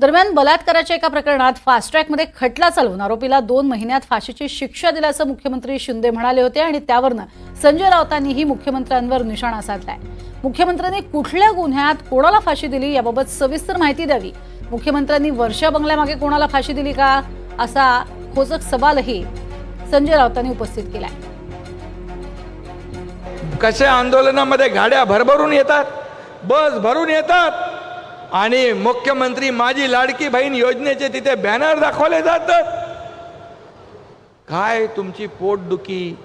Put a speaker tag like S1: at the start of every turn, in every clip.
S1: दरम्यान बलात्काराच्या एका प्रकरणात फास्ट ट्रॅकमध्ये खटला चालवून आरोपीला दोन महिन्यात फाशीची शिक्षा दिल्याचं मुख्यमंत्री शिंदे म्हणाले होते आणि त्यावरनं संजय राऊतांनीही मुख्यमंत्र्यांवर निशाणा साधलाय. मुख्यमंत्र्यांनी कुठल्या गुन्ह्यात कोणाला फाशी दिली याबाबत सविस्तर माहिती द्यावी. मुख्यमंत्र्यांनी वर्षा बंगल्यामागे कोणाला फाशी दिली का? असा खोचक सवालही संजय राऊतांनी उपस्थित केलाय.
S2: कसे आंदोलनामध्ये गाड्या भरभरून येतात? बस भरून येतात? आणि मुख्यमंत्री माझी लाडकी बहीण योजनेचे तिथे बॅनर दाखवले जातात. काय तुमची पोटदुखी?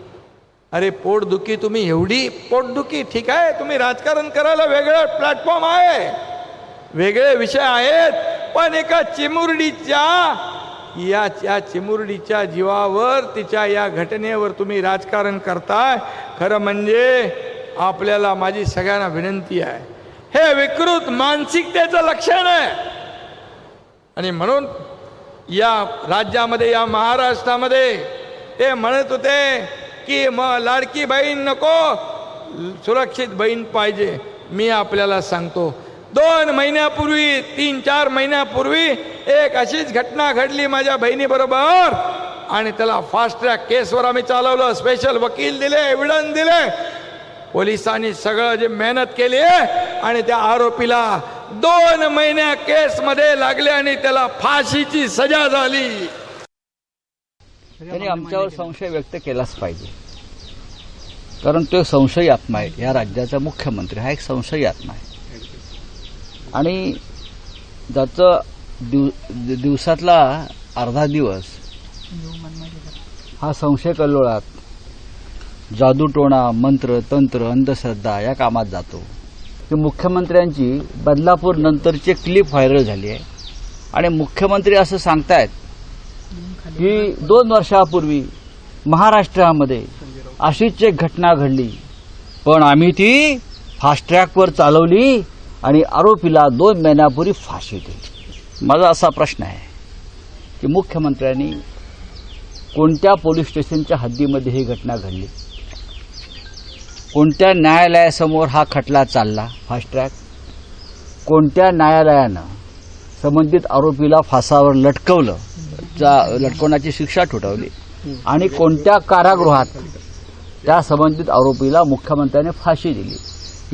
S2: अरे पोटदुखी तुम्ही एवढी पोटदुखी? ठीक आहे तुम्ही राजकारण करायला वेगळं प्लॅटफॉर्म आहे. वेगळे विषय आहेत पण एका चिमुरडीच्या या या चिमुरडीच्या जीवावर तिच्या या घटनेवर तुम्ही राजकारण करताय. खरं म्हणजे आपल्याला माझी सगळ्यांना विनंती आहे. हे विकृत मानसिकतेचं लक्षण आहे. आणि म्हणून या राज्यामध्ये या महाराष्ट्रामध्ये ते म्हणत होते की मग लाडकी बहीण नको सुरक्षित बहीण पाहिजे. मी आपल्याला सांगतो दोन महिन्यापूर्वी तीन चार महिन्यापूर्वी एक अशीच घटना घडली माझ्या बहिणीबरोबर. आणि त्याला फास्ट ट्रॅक केसवर आम्ही चालवलं. स्पेशल वकील दिले एव्हिडन्स दिले. पोलिसांनी सगळं जे मेहनत केली आहे आणि त्या आरोपीला दोन महिन्या केसमध्ये लागले आणि त्याला फाशीची सजा झाली.
S3: त्यांनी आमच्यावर संशय व्यक्त केलाच पाहिजे. कारण तो संशयी आत्मा आहे. या राज्याचा मुख्यमंत्री हा एक संशयी आत्मा आहे. आणि ज्याचं दिव दिवसातला अर्धा दिवस हा संशय कल्लोळात जादूटोणा मंत्र तंत्र अंधश्रद्धा या कामात जातो. की मुख्यमंत्र्यांची बदलापूर नंतरची क्लिप व्हायरल झाली आहे. आणि मुख्यमंत्री असं सांगतायत की दोन वर्षापूर्वी महाराष्ट्रामध्ये अशीच एक घटना घडली. पण आम्ही ती फास्ट ट्रॅकवर चालवली आणि आरोपीला दोन महिन्यापूर्वी फाशी दिली. माझा असा प्रश्न आहे की मुख्यमंत्र्यांनी कोणत्या पोलीस स्टेशनच्या हद्दीमध्ये ही घटना घडली? कोणत्या न्यायालयासमोर हा खटला चालला? फास्ट ट्रॅक कोणत्या न्यायालयानं संबंधित आरोपीला फासावर लटकवलं? लटकवण्याची शिक्षा ठोठावली. आणि कोणत्या कारागृहात त्या संबंधित आरोपीला मुख्यमंत्र्यांनी फाशी दिली?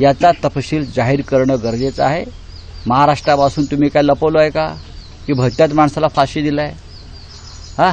S3: याचा तपशील जाहीर करणं गरजेचं आहे. महाराष्ट्रापासून तुम्ही काय लपवलं आहे का? की भलत्याच माणसाला फाशी दिलाय? हा?